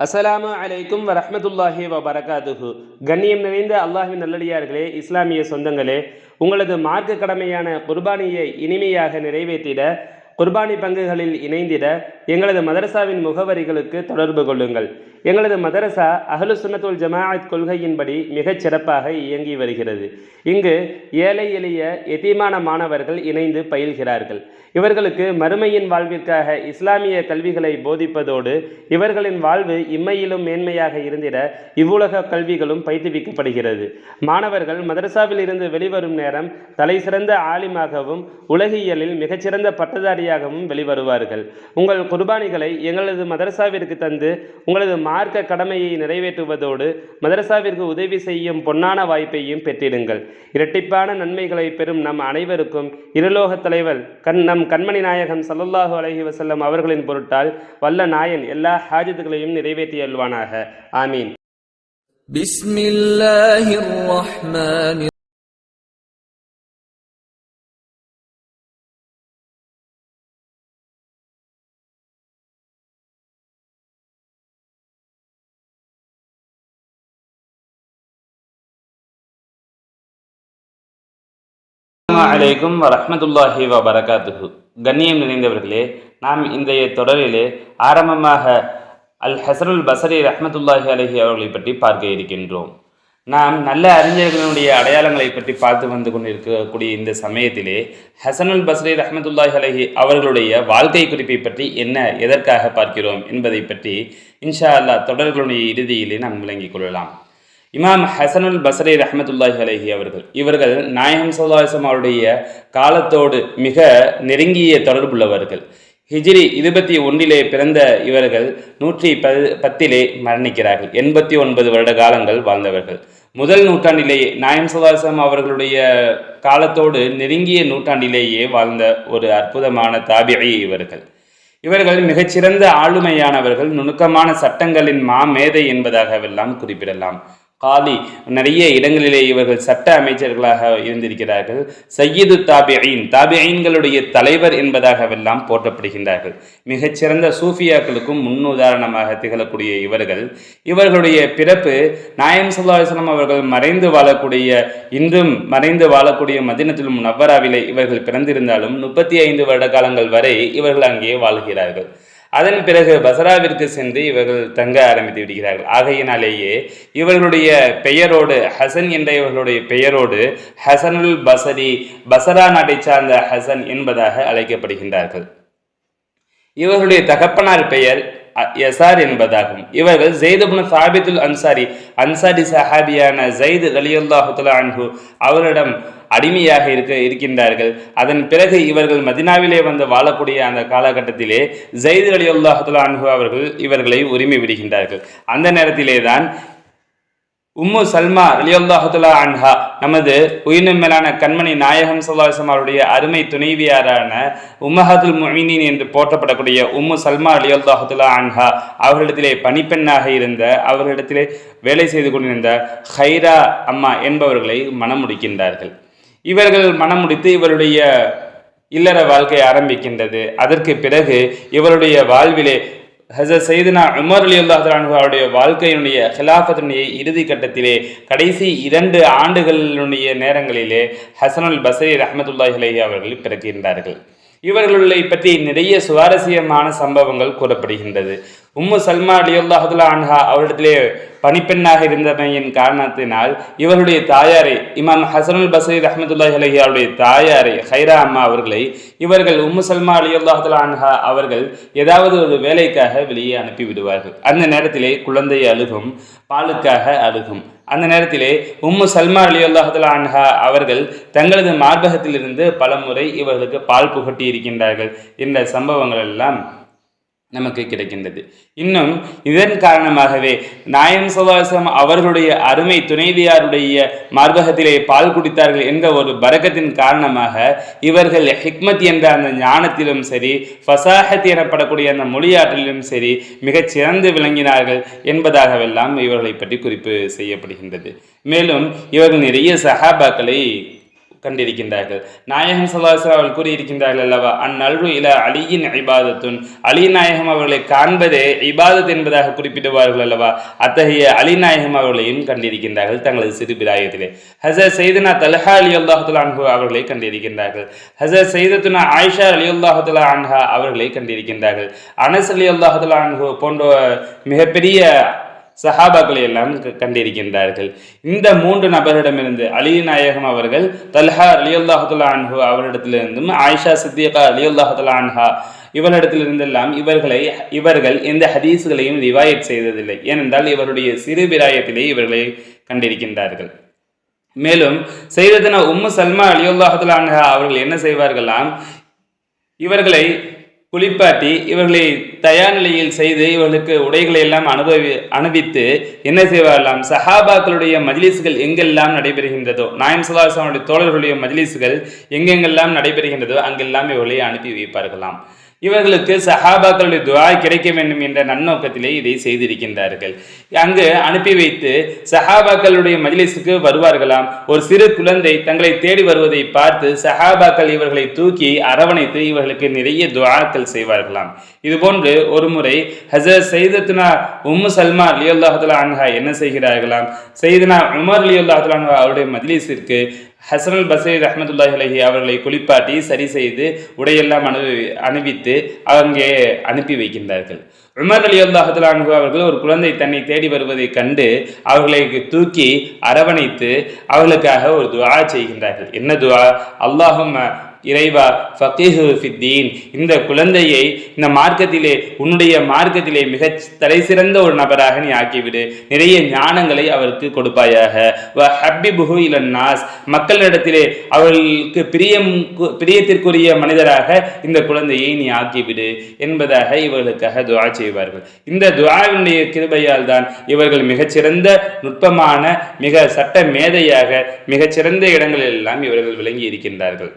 அஸ்லாமு அலைக்கும் வரமத்துல்லாஹி வபரகாதுஹு. கண்ணியம் நிறைந்த அல்லாஹின் நல்லடியார்களே இஸ்லாமிய சொந்தங்களே உங்களது மார்க்க கடமையான குர்பானியை இனிமையாக நிறைவேற்றிட குர்பானி பங்குகளில் இணைந்திட எங்களது மதரசாவின் முகவரிகளுக்கு தொடர்பு கொள்ளுங்கள். எங்களது மதரசா அகலு சுனத்துல் ஜமாஅத் கொள்கையின்படி மிகச் சிறப்பாக இயங்கி வருகிறது. இங்கு ஏழை எளிய எத்தீமான மாணவர்கள் இணைந்து பயில்கிறார்கள். இவர்களுக்கு மறுமையின் வாழ்விற்காக இஸ்லாமிய கல்விகளை போதிப்பதோடு இவர்களின் வாழ்வு இம்மையிலும் மேன்மையாக இருந்திட இவ்வுலக கல்விகளும் பயிற்றுவிக்கப்படுகிறது. மாணவர்கள் மதரசாவில் இருந்து வெளிவரும் நேரம் தலைசிறந்த ஆலிமாகவும் உலகியலில் மிகச்சிறந்த பட்டதாரியாகவும் வெளிவருவார்கள். உங்கள் குர்பானிகளை எங்களது மதரசாவிற்கு தந்து உங்களது மார்க்க கடமையை நிறைவேற்றுவதோடு மதரசாவிற்கு உதவி செய்யும் பொன்னான வாய்ப்பையும் பெற்றிடுங்கள். இரட்டிப்பான நன்மைகளை பெறும் நம் அனைவருக்கும் இருலோக தலைவர் கண் நம் கண்மணி நாயகம் சல்லல்லாஹு அலஹி வசல்லம் அவர்களின் பொருட்டால் வல்ல நாயன் எல்லா ஹாஜத்துகளையும் நிறைவேற்றி அல்வானாக ஆமீன். பிஸ்மில்லாஹிர் ரஹ்மான் அலைக்கும் வரமத்துல்லாஹி வபரகாத்துஹு. கண்ணியம் நிறைந்தவர்களே நாம் இன்றைய தொடரிலே ஆரம்பமாக அல் ஹசருல் பசரி ரஹமத்துல்லாஹி அலஹி அவர்களை பற்றி பார்க்க இருக்கின்றோம். நாம் நல்ல அறிஞர்களுடைய அடையாளங்களை பற்றி பார்த்து வந்து கொண்டிருக்கக்கூடிய இந்த சமயத்திலே ஹசனுல் பஸ்ரி ரஹமத்துல்லாஹி அலஹி அவர்களுடைய வாழ்க்கை குறிப்பை பற்றி என்ன எதற்காக பார்க்கிறோம் என்பதை பற்றி இன்ஷா அல்லா தொடர்களுடைய இறுதியிலே நாம் விளங்கிக் கொள்ளலாம். இமாம் ஹசனுல் பசரி ரஹமத்துல்லாஹி அலஹி அவர்கள். இவர்கள் நாயகம் சல்லாஹம் அவருடைய காலத்தோடு மிக நெருங்கிய தொடர்புள்ளவர்கள். ஹிஜ்ரி இருபத்தி ஒன்றிலே பிறந்த இவர்கள் நூற்றி ப பத்திலே மரணிக்கிறார்கள். எண்பத்தி ஒன்பது வருட காலங்கள் வாழ்ந்தவர்கள். முதல் நூற்றாண்டிலேயே நாயம் சல்லாஹம் அவர்களுடைய காலத்தோடு நெருங்கிய நூற்றாண்டிலேயே வாழ்ந்த ஒரு அற்புதமான தாபியை இவர்கள். இவர்கள் மிகச்சிறந்த ஆளுமையானவர்கள் நுணுக்கமான சட்டங்களின் மாமேதை என்பதாகவெல்லாம் குறிப்பிடலாம். காலி. நிறைய இடங்களிலே இவர்கள் சட்ட அமைச்சர்களாக இருந்திருக்கிறார்கள். சையீது தாபியின். தாபியீன்களுடைய தலைவர் என்பதாகவெல்லாம் போற்றப்படுகின்றார்கள். மிகச்சிறந்த சூஃபியாக்களுக்கும் முன்னுதாரணமாக திகழக்கூடிய இவர்கள். இவர்களுடைய பிறப்பு நாயம் சுல்லாஸ்லாம் அவர்கள் மறைந்து வாழக்கூடிய இன்றும் மறைந்து வாழக்கூடிய மதினத்திலும் நவ்வராவிலே இவர்கள் பிறந்திருந்தாலும் முப்பத்தி ஐந்து வருட காலங்கள் வரை இவர்கள் அங்கே வாழ்கிறார்கள். அதன் பிறகு பசராவிற்கு சென்று இவர்கள் தங்க ஆரம்பித்து விடுகிறார்கள். ஆகையினாலேயே இவர்களுடைய பெயரோடு ஹசன் என்ற இவர்களுடைய பெயரோடு ஹசனுல் பசரி பசரா நாட்டை சார்ந்த ஹசன் என்பதாக அழைக்கப்படுகின்றார்கள். இவர்களுடைய தகப்பனார் பெயர் யசார் என்பதாகும். இவர்கள் ஜெய்தபுன் சாபித்துல் அன்சாரி அன்சாரி சஹாபியான ஜெயித் அலியுல்லாஹுல அன்ஹு அவரிடம் அடிமையாக இருக்க இருக்கின்றார்கள். அதன் பிறகு இவர்கள் மதினாவிலே வந்து வாழக்கூடிய அந்த காலகட்டத்திலே ஜெயித் அலியுல்லாஹுல அன்ஹு அவர்கள் இவர்களை உரிமை விடுகின்றார்கள். அந்த நேரத்திலே தான் உம்மு சல்மா ரலியல்லாஹுலா அன்ஹா நமது உயிரினம் மேலான கண்மணி நாயகம் சொல்லாசம் அவருடைய அருமை துணைவியாரான உம்மஹதுல் முமினின் என்று போற்றப்படக்கூடிய உம்மு சல்மா ரலியல்லாஹுலா அன்ஹா அவர்களிடத்திலே பணிப்பெண்ணாக இருந்த அவர்களிடத்திலே வேலை செய்து கொண்டிருந்த ஹைரா அம்மா என்பவர்களை மணம் முடிக்கின்றார்கள் இவர்கள் மணம் முடித்து இவருடைய இல்லற வாழ்க்கை ஆரம்பிக்கின்றது. அதற்கு பிறகு இவருடைய வாழ்விலே ஹசரத் சைதுனா உமர் அலி அல்லாஹ் அவருடைய வாழ்க்கையினுடைய ஹிலாஃபத்தினுடைய இறுதி கட்டத்திலே கடைசி இரண்டு ஆண்டுகளினுடைய நேரங்களிலே ஹசனுல் பசரி ரஹமத்துல்லாஹி அலைஹி அவர்கள் பிறக்கின்றார்கள். இவர்களை பற்றி நிறைய சுவாரஸ்யமான சம்பவங்கள் கூறப்படுகின்றது. உம்மு சல்மா அலியுல்லாஹுல்லா அன்ஹா அவரிடத்திலே பணிப்பெண்ணாக இருந்தமையின் காரணத்தினால் இவருடைய தாயாரை இமாம் ஹசனுல் பசீர் அஹமதுல்லாஹ் அலஹி அவருடைய தாயாரை ஹைரா அம்மா அவர்களை இவர்கள் உம்மு சல்மா அலியுல்லாஹுல்லா அன்ஹா அவர்கள் ஏதாவது ஒரு வேலைக்காக வெளியே அனுப்பி விடுவார்கள். அந்த நேரத்திலே குழந்தை அழுகும் பாலுக்காக அழுகும். அந்த நேரத்திலே உம்மு சல்மா அலி அல்லாஹுல்லா அன்ஹா அவர்கள் தங்களது மார்பகத்திலிருந்து பல முறை இவர்களுக்கு பால் புகட்டி இருக்கின்றார்கள். என்ற சம்பவங்கள் எல்லாம் நமக்கு கிடைக்கின்றது. இன்னும் இதன் காரணமாகவே நாயம் சவாசம் அவர்களுடைய அருமை துணைவியாருடைய மார்பகத்திலே பால் குடித்தார்கள் என்ற ஒரு பரக்கத்தின் காரணமாக இவர்கள் ஹிக்மத் என்ற அந்த ஞானத்திலும் சரி ஃபசாஹத் எனப்படக்கூடிய அந்த மொழியாற்றலிலும் சரி மிகச் சிறந்து விளங்கினார்கள் என்பதாகவெல்லாம் இவர்களை பற்றி குறிப்பு செய்யப்படுகின்றது. மேலும் இவர்கள் நிறைய சஹாபாக்களை கண்டிருக்கின்றார்கள். நாயகம் சல்லாஹ் அவர்கள் கூறியிருக்கின்றார்கள் அல்லவா? அந்நல்வு இல அலியின் இபாதத்துன். அலி நாயகம் அவர்களை காண்பதே இபாதத் என்பதாக குறிப்பிடுவார்கள் அல்லவா? அத்தகைய அலி நாயகம் அவர்களையும் கண்டிருக்கின்றார்கள் தங்களது சிறு பிராயத்திலே. ஹசர் செய்தனா தலஹா அலி அல்லாஹுல்லா அன்ஹு அவர்களை கண்டிருக்கின்றார்கள். ஹசர் செய்தத்துனா ஆயிஷா அலி அல்லாஹுல்லா அன்ஹா அவர்களை கண்டிருக்கின்றார்கள். அனஸ் அலி அல்லாஹுல்லா அன்ஹு போன்ற மிகப்பெரிய சஹாபாக்களை எல்லாம் க- கண்டிருக்கின்றார்கள். இந்த மூன்று நபரிடமிருந்து அலி நாயகம் அவர்கள் தல்ஹா அலி அல்லாஹுல்லா அன்ஹு அவரிடத்திலிருந்தும் ஆயிஷா சித்திகா அலி அல்லாஹுல்லா அன்ஹா இவரிடத்திலிருந்தெல்லாம் இவர்களை இவர்கள் எந்த ஹதீஸ்களையும் ரிவாயத் செய்ததில்லை. ஏனென்றால் இவருடைய சிறு விராயத்திலே இவர்களை கண்டிருக்கின்றார்கள். மேலும் செய்ததன உம்மு சல்மா அலியுல்லாஹுல்லா அன்ஹா அவர்கள் என்ன செய்வார்களாம் இவர்களை குளிப்பாட்டி இவர்களை தயார் நிலையில் செய்து இவர்களுக்கு உடைகளை எல்லாம் அனுபவி அணிவித்து என்ன செய்வார்களாம்? சஹாபாக்களுடைய மஜ்லிஸ்கள் எங்கெல்லாம் நடைபெறுகின்றதோ நாயம் சுல்லாசனுடைய தோழர்களுடைய மஜ்லிஸ்கள் எங்கெங்கெல்லாம் நடைபெறுகின்றதோ அங்கெல்லாம் இவர்களை அனுப்பி வைப்பார்களாம். இவர்களுக்கு சஹாபாக்களுடைய துவா கிடைக்க வேண்டும் என்ற நன்னோக்கத்திலே இதை செய்திருக்கின்றார்கள். அங்கு அனுப்பி வைத்து சஹாபாக்களுடைய மஜ்லிஸுக்கு வருவார்களாம். ஒரு சிறு குழந்தை தங்களை தேடி வருவதை பார்த்து சஹாபாக்கள் இவர்களை தூக்கி அரவணைத்து இவர்களுக்கு நிறைய துவாக்கள் செய்வார்களாம். இதுபோன்று ஒரு முறை ஹசரத் சைதத்துனா உம்மு சல்மா அலி அன்ஹா என்ன செய்கிறார்களாம்? செய்தனா உமர் அலி அவருடைய மஜ்லிஸிற்கு ஹசனல் பசீர் ரஹமத்துல்லாஹி அலஹி அவர்களை குளிப்பாட்டி சரி செய்து உடையெல்லாம் அனுபவி அணிவித்து அங்கே அனுப்பி வைக்கின்றார்கள். உமர் அலி அல்லாஹுல்லா அவர்கள் ஒரு குழந்தை தன்னை தேடி வருவதைக் கண்டு அவர்களை தூக்கி அரவணைத்து அவர்களுக்காக ஒரு துவா செய்கின்றார்கள். என்ன துவா அல்லாஹும் இறைவா ஃபகீஹு ஃபித்தீன். இந்த குழந்தையை இந்த மார்க்கத்திலே உன்னுடைய மார்க்கத்திலே மிக தலை சிறந்த ஒரு நபராக நீ ஆக்கிவிடு. நிறைய ஞானங்களை அவருக்கு கொடுப்பாயாக. வ ஹப்பி புஹு நாஸ் மக்களிடத்திலே அவர்களுக்கு பிரியம் பிரியத்திற்குரிய மனிதராக இந்த குழந்தையை நீ ஆக்கிவிடு என்பதாக இவர்களுக்காக துவா செய்வார்கள். இந்த துவாவினுடைய கிருபையால் தான் இவர்கள் மிகச்சிறந்த நுட்பமான மிக சட்ட மேதையாக மிகச்சிறந்த இடங்களில் எல்லாம் இவர்கள் விளங்கி இருக்கின்றார்கள்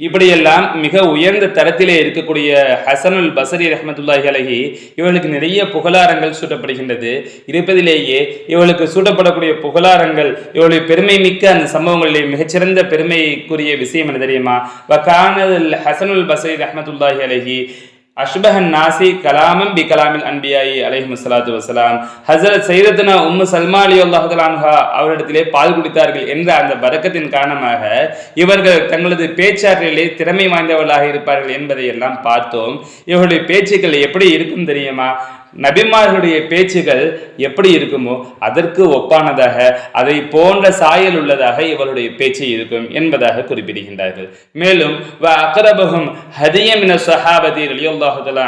இப்படியெல்லாம் மிக உயர்ந்த தரத்திலே இருக்கக்கூடிய ஹசனுல் பசரி ரஹமத்துல்லாஹி அலஹி இவளுக்கு நிறைய புகழாரங்கள் சூட்டப்படுகின்றது. இருப்பதிலேயே இவளுக்கு சூட்டப்படக்கூடிய புகழாரங்கள் இவளுடைய பெருமை மிக்க அந்த சம்பவங்களிலே மிகச்சிறந்த பெருமைக்குரிய விஷயம் என்ன தெரியுமா? வகானல் ஹசனுல் பசரி ரஹமத்துல்லாஹி அலஹி அஷ்பஹன் நாசி கலாமம் பி கலாமில் அன்பியாயி அலைஹி சலாத்து வசலாம் ஹசரத் சைரத்னா உம்மு சல்மா அலி அவரிடத்திலே பால் குடித்தார்கள் என்ற அந்த பதக்கத்தின் காரணமாக இவர்கள் தங்களது பேச்சாற்றிலே திறமை வாய்ந்தவர்களாக இருப்பார்கள் என்பதை எல்லாம் பார்த்தோம். இவருடைய பேச்சுக்கள் எப்படி இருக்கும் தெரியுமா? நபிமார்களுடைய பேச்சுகள் எப்படி இருக்குமோ அதற்கு ஒப்பானதாக அதை போன்ற சாயல் உள்ளதாக இவருடைய பேச்சு இருக்கும் என்பதாக குறிப்பிடுகின்றார்கள். மேலும் வ அக்ரபஹும் ஹதியமின சஹாபதி ரலியல்லாஹுதலா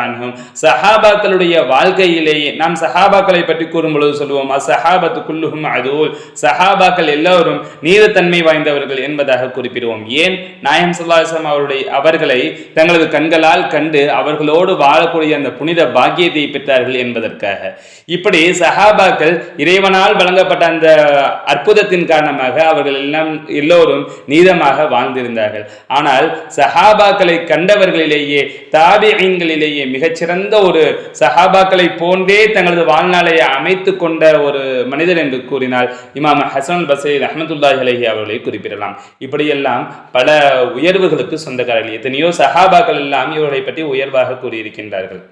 சஹாபாக்களுடைய வாழ்க்கையிலேயே நாம் சஹாபாக்களை பற்றி கூறும்பொழுது சொல்லுவோம் அசஹாபத்து குல்லுகும் அதுல் சஹாபாக்கள் எல்லோரும் நீரத்தன்மை வாய்ந்தவர்கள் என்பதாக குறிப்பிடுவோம். ஏன்? நாயம் சுல்லாசம் அவருடைய அவர்களை தங்களது கண்களால் கண்டு அவர்களோடு வாழக்கூடிய அந்த புனித பாக்கியத்தை பெற்றார்கள் என்பதற்காக. இப்படி சஹாபாக்கள் இறைவனால் வழங்கப்பட்ட அந்த அற்புதத்தின் காரணமாக அவர்கள் எல்லாம் எல்லோரும் நீதமாக வாழ்ந்திருந்தார்கள். ஆனால் சஹாபாக்களை கண்டவர்களிலேயே தாபியங்களிலேயே மிகச்சிறந்த ஒரு சஹாபாக்களை போன்றே தங்களது வாழ்நாளை அமைத்து கொண்ட ஒரு மனிதர் என்று கூறினால் இமாம் ஹசன் பசீர் அஹமதுல்லாஹி அவர்களை குறிப்பிடலாம். இப்படியெல்லாம் பல உயர்வுகளுக்கு சொந்தக்காரர்கள் எத்தனையோ சஹாபாக்கள் எல்லாம் இவர்களை பற்றி உயர்வாக கூறியிருக்கின்றார்கள்.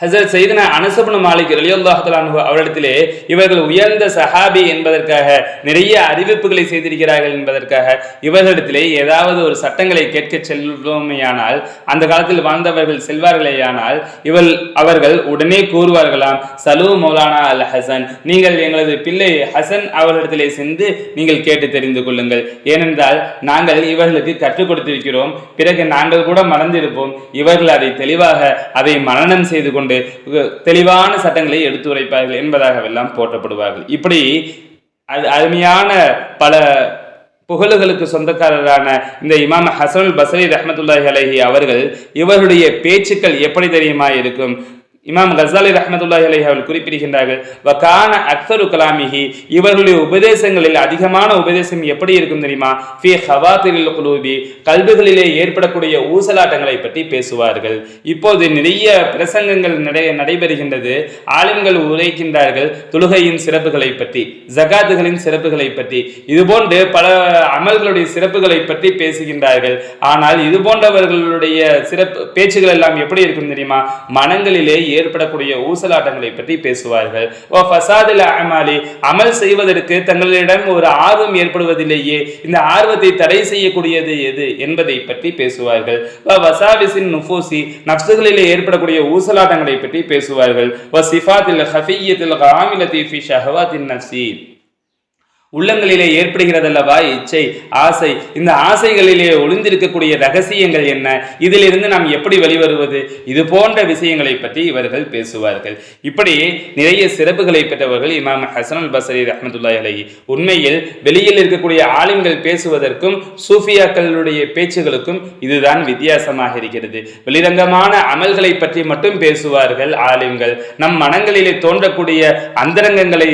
ஹசரத் சைதனா அனசபுன மாலிக் ரலியல்லாஹு அவரிடத்திலே இவர்கள் உயர்ந்த சஹாபி என்பதற்காக நிறைய அறிவிப்புகளை செய்திருக்கிறார்கள் என்பதற்காக இவர்களிடத்திலே ஏதாவது ஒரு சட்டங்களை கேட்க செல்வோமேயானால் அந்த காலத்தில் வாழ்ந்தவர்கள் செல்வார்களேயானால் இவள் அவர்கள் உடனே கூறுவார்களாம் சலூ மௌலானா அல் ஹசன் நீங்கள் எங்களது பிள்ளை ஹசன் அவர்களிடத்திலே சென்று நீங்கள் கேட்டு தெரிந்து கொள்ளுங்கள். ஏனென்றால் நாங்கள் இவர்களுக்கு கற்றுக் கொடுத்திருக்கிறோம். பிறகு நாங்கள் கூட மறந்திருப்போம். இவர்கள் அதை தெளிவாக அதை மரணம் செய்து கொண்டு தெளிவான சட்டங்களை எடுத்து உரைப்பார்கள் என்பதாகவெல்லாம் போற்றப்படுவார்கள். இப்படி அது அருமையான பல புகழுகளுக்கு சொந்தக்காரரான இந்த இமாம் ஹசனுல் பசரி ரஹமத்துல்லாஹி அலஹி அவர்கள் இவருடைய பேச்சுக்கள் எப்படி தெரியுமா இருக்கும்? இமாம் கசாலி ரஹமத்துல்லாஹி அலைஹி அவர்கள் குறிப்பிடுகின்றார்கள் வகான அக்சரு கலாமிஹி இவர்களுடைய உபதேசங்களில் அதிகமான உபதேசம் எப்படி இருக்கும் தெரியுமா? ஃபி ஹவாத்திரில் குலூபி கல்விகளிலே ஏற்படக்கூடிய ஊசலாட்டங்களை பற்றி பேசுவார்கள். இப்போது நிறைய பிரசங்கங்கள் நடை நடைபெறுகின்றது. ஆலிம்கள் உரைக்கின்றார்கள் தொழுகையின் சிறப்புகளை பற்றி ஜகாத்துகளின் சிறப்புகளை பற்றி. இதுபோன்று பல அமல்களுடைய சிறப்புகளை பற்றி பேசுகின்றார்கள். ஆனால் இது போன்றவர்களுடைய சிறப்பு பேச்சுகள் எல்லாம் எப்படி இருக்கும் தெரியுமா? மனங்களிலே ஏற்படக்கூடிய ஊசலாட்டங்களை பற்றி பேசுவார்கள். ஓ ஃபசாதில் அமாலி அமல் செய்வதற்கு தங்களிடம் ஒரு ஆர்வம் ஏற்படுவதிலேயே இந்த ஆர்வத்தை தடை செய்யக்கூடியது எது என்பதை பற்றி பேசுவார்கள். வசாவிசின் நுஃபூசி நப்சுகளிலே ஏற்படக்கூடிய ஊசலாட்டங்களை பற்றி பேசுவார்கள். வ சிஃபாத்தில் ஹஃபியத்தில் காமிலத்தி ஃபி ஷஹவாத்தின் நஃசீர் உள்ளங்களிலே ஏற்படுகிறதல்லவா? இச்சை ஆசை. இந்த ஆசைகளிலே ஒளிந்திருக்கக்கூடிய ரகசியங்கள் என்ன? இதிலிருந்து நாம் எப்படி வெளிவருவது? இது போன்ற விஷயங்களை பற்றி இவர்கள் பேசுவார்கள். இப்படி நிறைய சிறப்புகளை பெற்றவர்கள் இமாம் ஹசன் அல் பசரி ரஹமத்துல்லாஹி உண்மையில் வெளியில் இருக்கக்கூடிய ஆலிம்கள் பேசுவதற்கும் சூஃபியாக்களுடைய பேச்சுகளுக்கும் இதுதான் வித்தியாசமாக இருக்கிறது. வெளிரங்கமான அமல்களை பற்றி மட்டும் பேசுவார்கள் ஆலிம்கள். நம் மனங்களிலே தோன்றக்கூடிய அந்தரங்கங்களை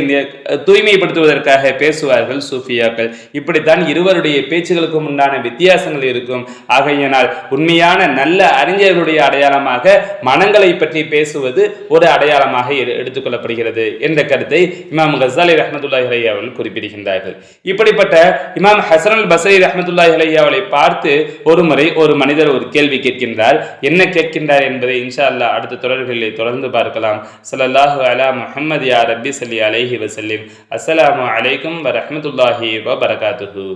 தூய்மைப்படுத்துவதற்காக பேசு பேசுவார்கள் சூஃபியாக்கள். இப்படித்தான் இருவருடைய பேச்சுகளுக்கும் உண்டான வித்தியாசங்கள் இருக்கும். ஆகையினால் உண்மையான நல்ல அறிஞர்களுடைய அடையாளமாக மனங்களை பற்றி பேசுவது ஒரு அடையாளமாக எடுத்துக்கொள்ளப்படுகிறது என்ற கருத்தை இமாம் கசாலி ரஹமத்துல்லாஹி அவர்கள் குறிப்பிடுகின்றார்கள். இப்படிப்பட்ட இமாம் ஹசன் அல் பசரி ரஹமத்துல்லாஹி அவளை பார்த்து ஒரு முறை ஒரு மனிதர் ஒரு கேள்வி கேட்கின்றார். என்ன கேட்கின்றார் என்பதை இன்ஷா அல்லா அடுத்த தொடர்களிலே தொடர்ந்து பார்க்கலாம். ஸல்லல்லாஹு அலா முஹம்மது யா ரபி ஸல்லி அலைஹி வசல்லிம் அஸ்லாம் அலைக்கும் வ ரஹ்மத்துல்லாஹி வ பரகாத்துஹு